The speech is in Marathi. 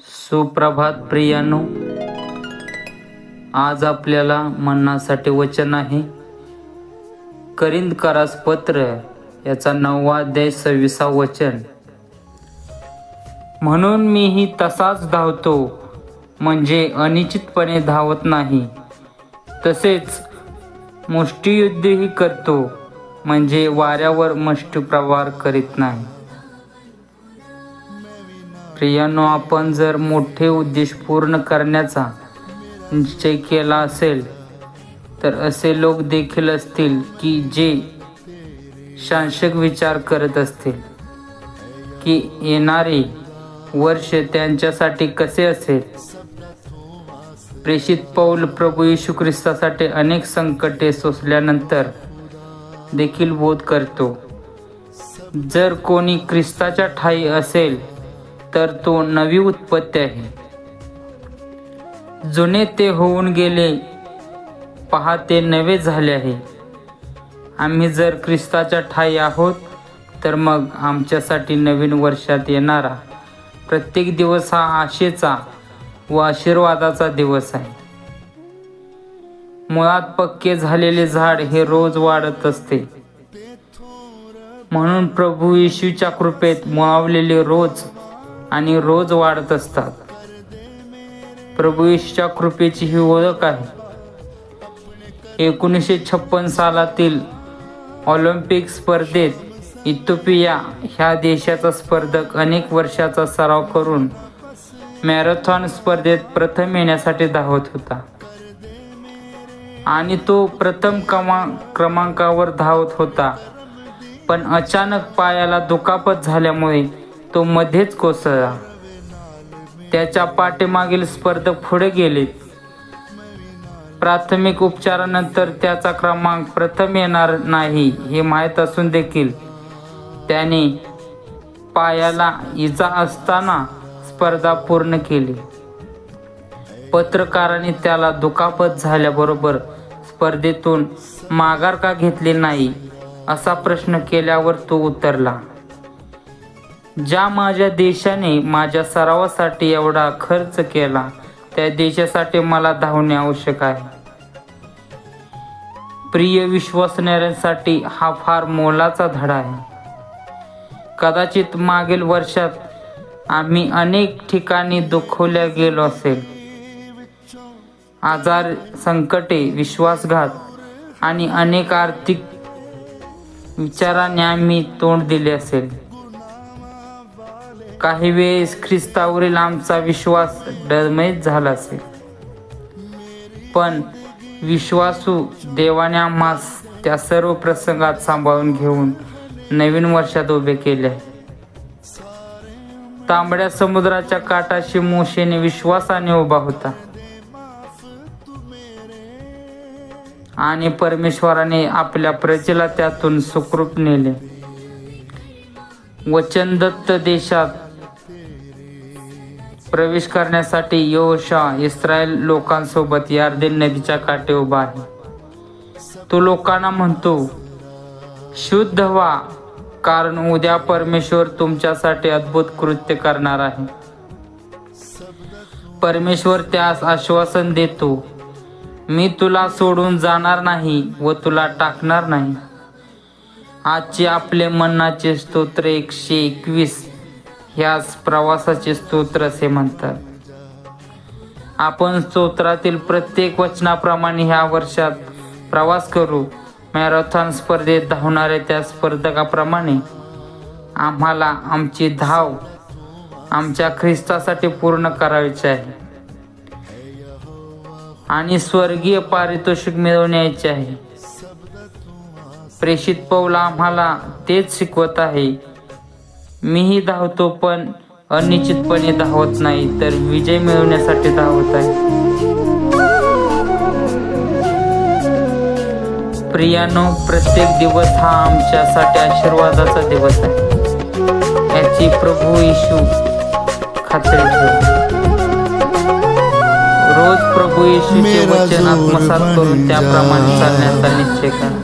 सुप्रभात प्रियानो. आज आपल्याला म्हणण्यासाठी वचन आहे. करिंद करास पत्र याचा नववा अध्याय सव्वीसा वचन. म्हणून मीही तसाच धावतो म्हणजे अनिश्चितपणे धावत नाही. तसेच मुष्टियुद्धही करतो म्हणजे वाऱ्यावर मुष्टी प्रवार करीत नाही. प्रियानो आपण जर मोठे उद्देश पूर्ण करण्याचा निश्चय केला असेल तर असे लोक देखील असतील की जे शांशक विचार करत असतील की येणारे वर्ष त्यांच्यासाठी कसे असेल. प्रेषित पौल प्रभू येशू ख्रिस्तासाठी अनेक संकटे सोसल्यानंतर देखील बोध करतो. जर कोणी ख्रिस्ताच्या ठाई असेल तर तो नवी उत्पत्ती आहे. जुने ते होऊन गेले पहा ते नवे झाले आहे. आम्ही जर ख्रिस्ताच्या ठाई आहोत तर मग आमच्यासाठी नवीन वर्षात येणारा प्रत्येक दिवस हा आशेचा व आशीर्वादाचा दिवस आहे. मुळात पक्के झालेले झाड हे रोज वाढत असते. म्हणून प्रभू येशूच्या कृपेत मुळावलेले रोज आणि रोज वाढत असतात. प्रभू ईशच्या कृपेची ही ओळख आहे. एकोणीसशे छप्पन सालातील ऑलिम्पिक स्पर्धेत इथोपिया ह्या देशाचा स्पर्धक अनेक वर्षाचा सराव करून मॅरेथॉन स्पर्धेत प्रथम येण्यासाठी धावत होता. आणि तो प्रथम कमा क्रमांकावर धावत होता. पण अचानक पायाला दुखापत झाल्यामुळे तो मध्येच कोसळला. त्याच्या पाठीमागील स्पर्धक पुढे गेले. प्राथमिक उपचारानंतर त्याचा क्रमांक प्रथम येणार नाही हे माहीत असून देखील त्याने पायाला इजा असताना स्पर्धा पूर्ण केली. पत्रकारांनी त्याला दुखापत झाल्याबरोबर स्पर्धेतून माघार का घेतली नाही असा प्रश्न केल्यावर तो उतरला ज्या माझ्या देशाने माझ्या सरावासाठी एवढा खर्च केला त्या देशासाठी मला धावणे आवश्यक आहे. प्रिय विश्वासणाऱ्यांसाठी हा फार मोलाचा धडा आहे. कदाचित मागील वर्षात आम्ही अनेक ठिकाणी दुखवल्या गेलो असेल. आजार संकटे विश्वासघात आणि अनेक आर्थिक विचाराने आम्ही तोंड दिले असेल. काही वेळेस ख्रिस्तावरील आमचा विश्वास डळमळीत झाला असेल. पण विश्वासू देवाने आम्हास त्या सर्व प्रसंगात सांभाळून घेऊन नवीन वर्षात उभे केले. आहे तांबड्या समुद्राच्या काठाशी मोशेने विश्वासाने उभा होता. आणि परमेश्वराने आपल्या प्रजेला त्यातून सुखरूप नेले. वचनदत्त देशात प्रवेश करण्यासाठी योशा इस्रायल लोकांसोबत यार्देन नदीच्या काठी उभा आहे. तो लोकांना म्हणतो शुद्ध व्हा कारण उद्या परमेश्वर तुमच्यासाठी अद्भुत कृत्य करणार आहे. परमेश्वर त्यास आश्वासन देतो मी तुला सोडून जाणार नाही व तुला टाकणार नाही. आजचे आपले मनाचे स्तोत्र एकशे एकवीस. ह्यास प्रवासाचे स्तोत्र असे म्हणतात. आपण स्तोत्रातील प्रत्येक वचनाप्रमाणे ह्या वर्षात प्रवास करू. मॅरेथॉन स्पर्धेत धावणाऱ्या त्या स्पर्धकाप्रमाणे आम्हाला आमची धाव आमच्या ख्रिस्तासाठी पूर्ण करायची आहे. आणि स्वर्गीय पारितोषिक मिळवण्याचे आहे. प्रेषित पौल आम्हाला तेच शिकवत आहे. मीही धावतो पण अनिश्चितपणे धावत नाही तर विजय मिळवण्यासाठी धावत आहे. प्रियानो प्रत्येक दिवस हा आमच्यासाठी आशीर्वादाचा दिवस आहे. याची प्रभू येशू खात्री ठेव. रोज प्रभू येशूचे वचन आत्मसात करून त्याप्रमाणे चालण्याचा निश्चय करा.